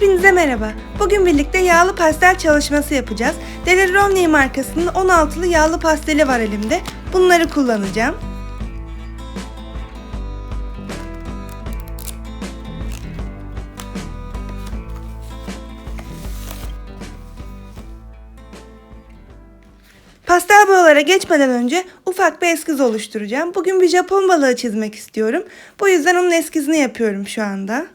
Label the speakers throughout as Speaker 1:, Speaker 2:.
Speaker 1: Hepinize merhaba. Bugün birlikte yağlı pastel çalışması yapacağız. Deli Romney markasının 16'lı yağlı pasteli var elimde. Bunları kullanacağım. Pastel boyalara geçmeden önce ufak bir eskiz oluşturacağım. Bugün bir Japon balığı çizmek istiyorum. Bu yüzden onun eskizini yapıyorum şu anda.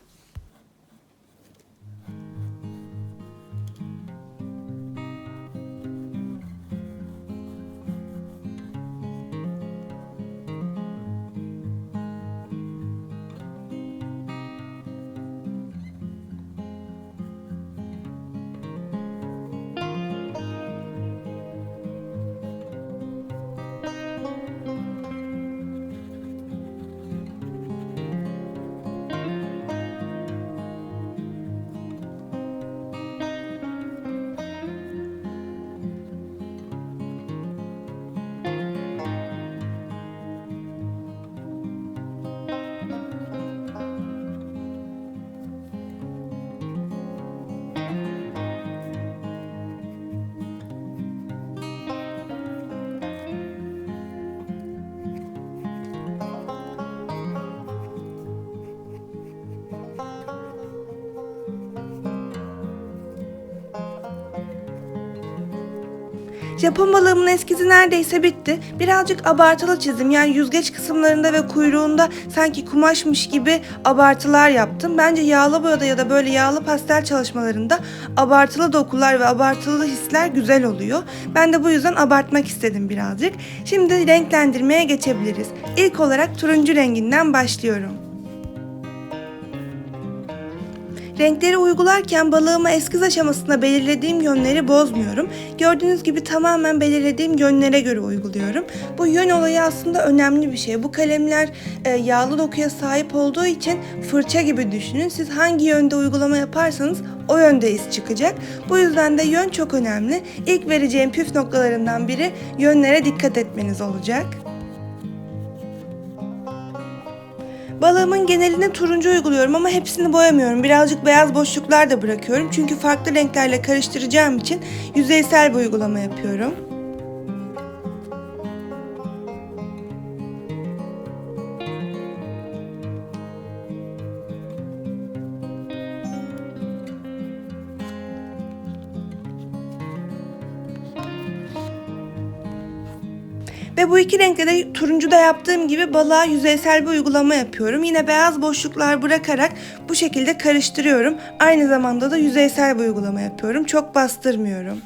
Speaker 1: Japon balığımın eskizi neredeyse bitti. Birazcık abartılı çizdim. Yani yüzgeç kısımlarında ve kuyruğunda sanki kumaşmış gibi abartılar yaptım. Bence yağlı boyada ya da böyle yağlı pastel çalışmalarında abartılı dokular ve abartılı hisler güzel oluyor. Ben de bu yüzden abartmak istedim birazcık. Şimdi renklendirmeye geçebiliriz. İlk olarak turuncu renginden başlıyorum. Renkleri uygularken balığıma eskiz aşamasında belirlediğim yönleri bozmuyorum. Gördüğünüz gibi tamamen belirlediğim yönlere göre uyguluyorum. Bu yön olayı aslında önemli bir şey. Bu kalemler e, yağlı dokuya sahip olduğu için fırça gibi düşünün. Siz hangi yönde uygulama yaparsanız o yönde iz çıkacak. Bu yüzden de yön çok önemli. İlk vereceğim püf noktalarından biri yönlere dikkat etmeniz olacak. Balığımın geneline turuncu uyguluyorum ama hepsini boyamıyorum. Birazcık beyaz boşluklar da bırakıyorum. Çünkü farklı renklerle karıştıracağım için yüzeysel bir uygulama yapıyorum. Bu iki renkte de turuncuda yaptığım gibi balığa yüzeysel bir uygulama yapıyorum. Yine beyaz boşluklar bırakarak bu şekilde karıştırıyorum. Aynı zamanda da yüzeysel bir uygulama yapıyorum. Çok bastırmıyorum.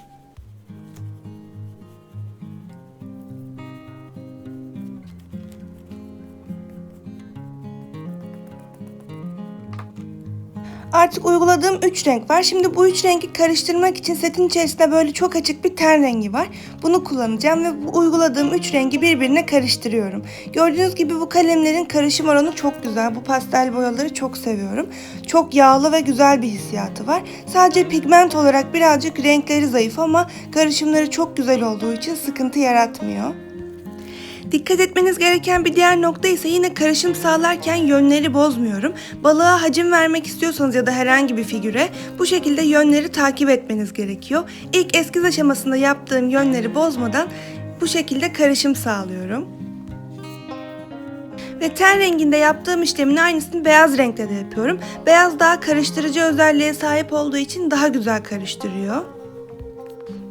Speaker 1: Artık uyguladığım 3 renk var. Şimdi bu 3 rengi karıştırmak için setin içerisinde böyle çok açık bir ten rengi var. Bunu kullanacağım ve bu uyguladığım 3 rengi birbirine karıştırıyorum. Gördüğünüz gibi bu kalemlerin karışım oranı çok güzel. Bu pastel boyaları çok seviyorum. Çok yağlı ve güzel bir hissiyatı var. Sadece pigment olarak birazcık renkleri zayıf ama karışımları çok güzel olduğu için sıkıntı yaratmıyor. Dikkat etmeniz gereken bir diğer nokta ise yine karışım sağlarken yönleri bozmuyorum. Balığa hacim vermek istiyorsanız ya da herhangi bir figüre bu şekilde yönleri takip etmeniz gerekiyor. İlk eskiz aşamasında yaptığım yönleri bozmadan bu şekilde karışım sağlıyorum. Ve ten renginde yaptığım işlemin aynısını beyaz renkte de yapıyorum. Beyaz daha karıştırıcı özelliğe sahip olduğu için daha güzel karıştırıyor.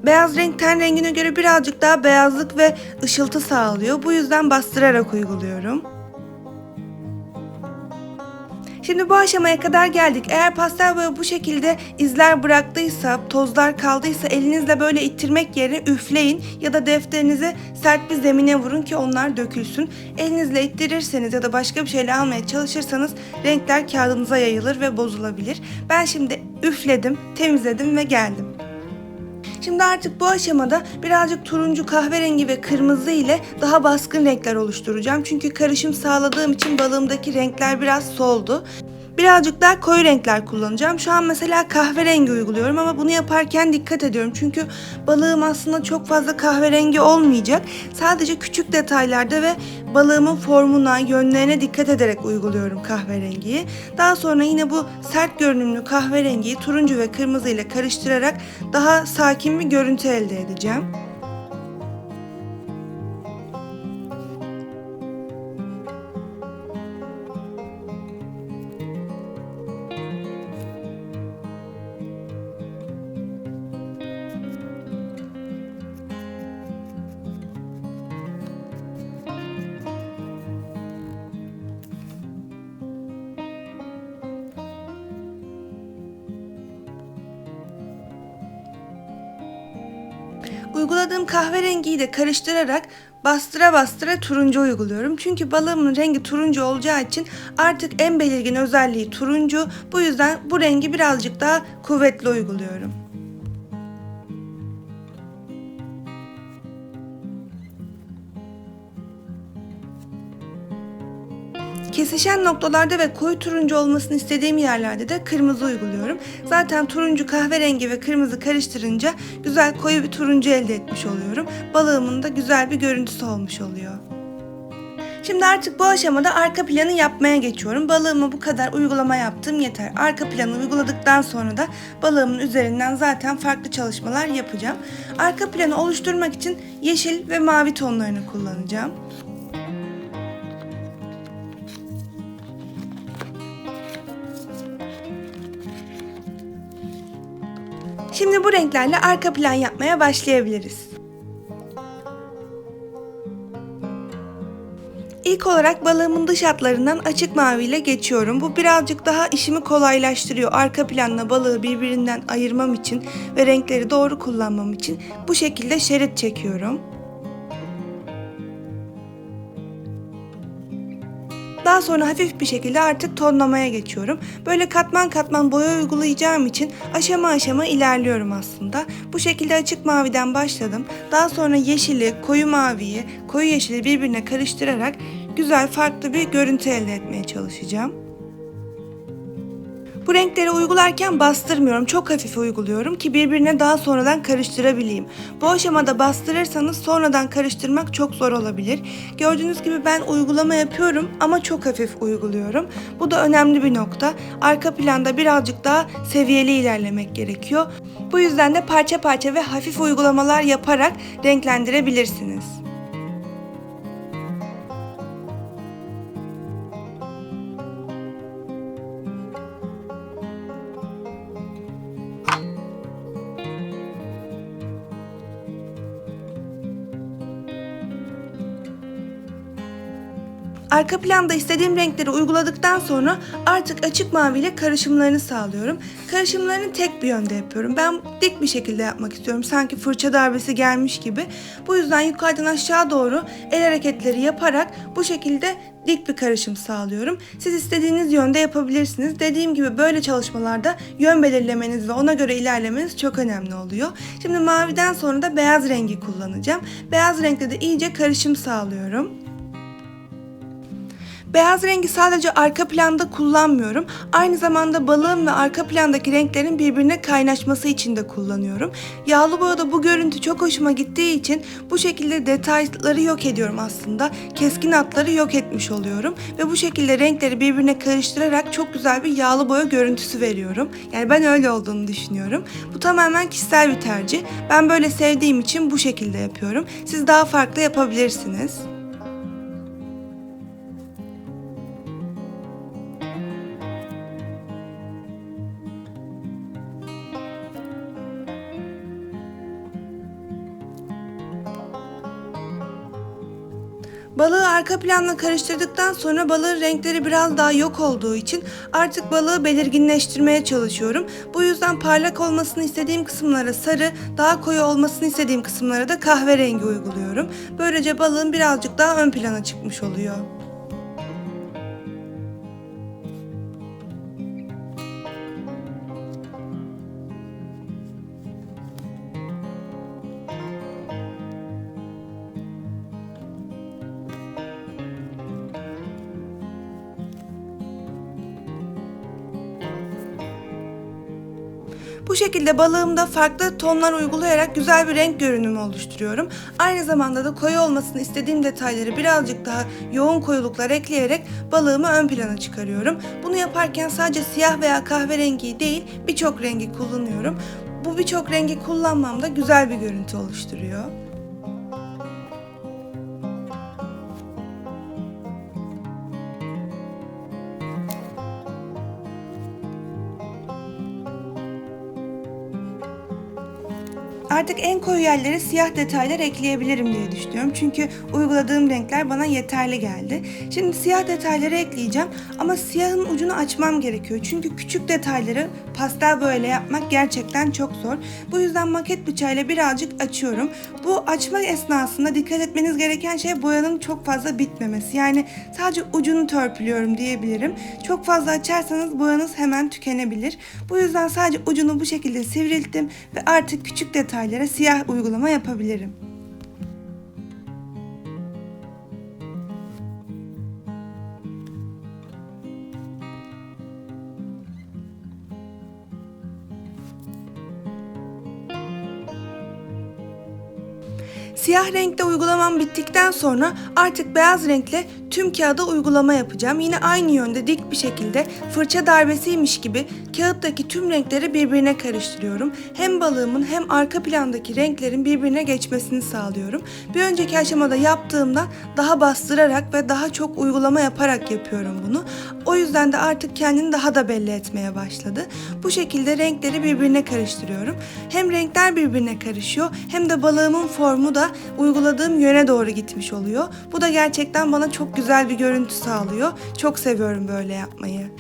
Speaker 1: Beyaz renk ten rengine göre birazcık daha beyazlık ve ışıltı sağlıyor. Bu yüzden bastırarak uyguluyorum. Şimdi bu aşamaya kadar geldik. Eğer pastel boya bu şekilde izler bıraktıysa, tozlar kaldıysa elinizle böyle ittirmek yerine üfleyin ya da defterinizi sert bir zemine vurun ki onlar dökülsün. Elinizle ittirirseniz ya da başka bir şeyle almaya çalışırsanız renkler kağıdınıza yayılır ve bozulabilir. Ben şimdi üfledim, temizledim ve geldim. Şimdi artık bu aşamada birazcık turuncu, kahverengi ve kırmızı ile daha baskın renkler oluşturacağım. Çünkü karışım sağladığım için balığımdaki renkler biraz soldu. Birazcık daha koyu renkler kullanacağım. Şu an mesela kahverengi uyguluyorum ama bunu yaparken dikkat ediyorum. Çünkü balığım aslında çok fazla kahverengi olmayacak. Sadece küçük detaylarda ve balığımın formuna, yönlerine dikkat ederek uyguluyorum kahverengiyi. Daha sonra yine bu sert görünümlü kahverengiyi turuncu ve kırmızı ile karıştırarak daha sakin bir görüntü elde edeceğim. Uyguladığım kahverengiyi de karıştırarak bastıra bastıra turuncu uyguluyorum. Çünkü balığımın rengi turuncu olacağı için artık en belirgin özelliği turuncu. Bu yüzden bu rengi birazcık daha kuvvetli uyguluyorum. Kesişen noktalarda ve koyu turuncu olmasını istediğim yerlerde de kırmızı uyguluyorum. Zaten turuncu, kahverengi ve kırmızı karıştırınca güzel koyu bir turuncu elde etmiş oluyorum. Balığımın da güzel bir görüntüsü olmuş oluyor. Şimdi artık bu aşamada arka planı yapmaya geçiyorum. Balığıma bu kadar uygulama yaptım yeter. Arka planı uyguladıktan sonra da balığımın üzerinden zaten farklı çalışmalar yapacağım. Arka planı oluşturmak için yeşil ve mavi tonlarını kullanacağım. Şimdi bu renklerle arka plan yapmaya başlayabiliriz. İlk olarak balığımın dış hatlarından açık mavi ile geçiyorum. Bu birazcık daha işimi kolaylaştırıyor. Arka planla balığı birbirinden ayırmam için ve renkleri doğru kullanmam için bu şekilde şerit çekiyorum. Sonra hafif bir şekilde artık tonlamaya geçiyorum. Böyle katman katman boya uygulayacağım için aşama aşama ilerliyorum aslında. Bu şekilde açık maviden başladım. Daha sonra yeşili, koyu maviyi, koyu yeşili birbirine karıştırarak güzel farklı bir görüntü elde etmeye çalışacağım. Bu renkleri uygularken bastırmıyorum. Çok hafif uyguluyorum ki birbirine daha sonradan karıştırabileyim. Bu aşamada bastırırsanız sonradan karıştırmak çok zor olabilir. Gördüğünüz gibi ben uygulama yapıyorum ama çok hafif uyguluyorum. Bu da önemli bir nokta. Arka planda birazcık daha seviyeli ilerlemek gerekiyor. Bu yüzden de parça parça ve hafif uygulamalar yaparak renklendirebilirsiniz. Arka planda istediğim renkleri uyguladıktan sonra artık açık mavi ile karışımlarını sağlıyorum. Karışımlarını tek bir yönde yapıyorum. Ben dik bir şekilde yapmak istiyorum. Sanki fırça darbesi gelmiş gibi. Bu yüzden yukarıdan aşağı doğru el hareketleri yaparak bu şekilde dik bir karışım sağlıyorum. Siz istediğiniz yönde yapabilirsiniz. Dediğim gibi böyle çalışmalarda yön belirlemeniz ve ona göre ilerlemeniz çok önemli oluyor. Şimdi maviden sonra da beyaz rengi kullanacağım. Beyaz renkte de iyice karışım sağlıyorum. Beyaz rengi sadece arka planda kullanmıyorum. Aynı zamanda balığın ve arka plandaki renklerin birbirine kaynaşması için de kullanıyorum. Yağlı boyada bu görüntü çok hoşuma gittiği için bu şekilde detayları yok ediyorum aslında. Keskin hatları yok etmiş oluyorum. Ve bu şekilde renkleri birbirine karıştırarak çok güzel bir yağlı boya görüntüsü veriyorum. Yani ben öyle olduğunu düşünüyorum. Bu tamamen kişisel bir tercih. Ben böyle sevdiğim için bu şekilde yapıyorum. Siz daha farklı yapabilirsiniz. Balığı arka planla karıştırdıktan sonra balığın renkleri biraz daha yok olduğu için artık balığı belirginleştirmeye çalışıyorum. Bu yüzden parlak olmasını istediğim kısımlara sarı, daha koyu olmasını istediğim kısımlara da kahverengi uyguluyorum. Böylece balığın birazcık daha ön plana çıkmış oluyor. Şekilde balığımda farklı tonlar uygulayarak güzel bir renk görünümü oluşturuyorum. Aynı zamanda da koyu olmasını istediğim detayları birazcık daha yoğun koyuluklar ekleyerek balığımı ön plana çıkarıyorum. Bunu yaparken sadece siyah veya kahverengi değil birçok rengi kullanıyorum. Bu birçok rengi kullanmam da güzel bir görüntü oluşturuyor. Artık en koyu yerlere siyah detaylar ekleyebilirim diye düşünüyorum. Çünkü uyguladığım renkler bana yeterli geldi. Şimdi siyah detayları ekleyeceğim ama siyahın ucunu açmam gerekiyor. Çünkü küçük detayları pastel boyayla yapmak gerçekten çok zor. Bu yüzden maket bıçağıyla birazcık açıyorum. Bu açma esnasında dikkat etmeniz gereken şey boyanın çok fazla bitmemesi. Yani sadece ucunu törpülüyorum diyebilirim. Çok fazla açarsanız boyanız hemen tükenebilir. Bu yüzden sadece ucunu bu şekilde sivrilttim ve artık küçük detaylara siyah uygulama yapabilirim. Siyah renkte uygulamam bittikten sonra artık beyaz renkle tüm kağıda uygulama yapacağım. Yine aynı yönde dik bir şekilde fırça darbesiymiş gibi kağıttaki tüm renkleri birbirine karıştırıyorum. Hem balığımın hem arka plandaki renklerin birbirine geçmesini sağlıyorum. Bir önceki aşamada yaptığımda daha bastırarak ve daha çok uygulama yaparak yapıyorum bunu. O yüzden de artık kendini daha da belli etmeye başladı. Bu şekilde renkleri birbirine karıştırıyorum. Hem renkler birbirine karışıyor hem de balığımın formu da uyguladığım yöne doğru gitmiş oluyor. Bu da gerçekten bana çok güzel bir görüntü sağlıyor. Çok seviyorum böyle yapmayı.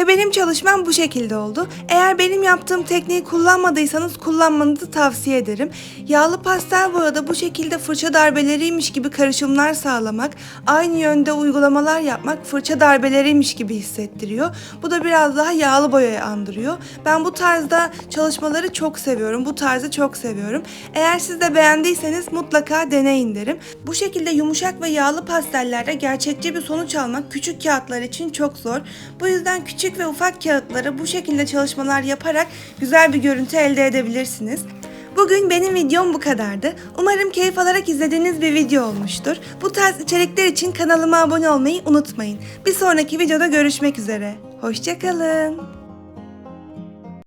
Speaker 1: Ve benim çalışmam bu şekilde oldu. Eğer benim yaptığım tekniği kullanmadıysanız kullanmanızı tavsiye ederim. Yağlı pastel boyada bu şekilde fırça darbeleriymiş gibi karışımlar sağlamak, aynı yönde uygulamalar yapmak fırça darbeleriymiş gibi hissettiriyor. Bu da biraz daha yağlı boyayı andırıyor. Ben bu tarzda çalışmaları çok seviyorum. Bu tarzı çok seviyorum. Eğer siz de beğendiyseniz mutlaka deneyin derim. Bu şekilde yumuşak ve yağlı pastellerde gerçekçi bir sonuç almak küçük kağıtlar için çok zor. Bu yüzden küçük ve ufak kağıtlara bu şekilde çalışmalar yaparak güzel bir görüntü elde edebilirsiniz. Bugün benim videom bu kadardı. Umarım keyif alarak izlediğiniz bir video olmuştur. Bu tarz içerikler için kanalıma abone olmayı unutmayın. Bir sonraki videoda görüşmek üzere. Hoşçakalın.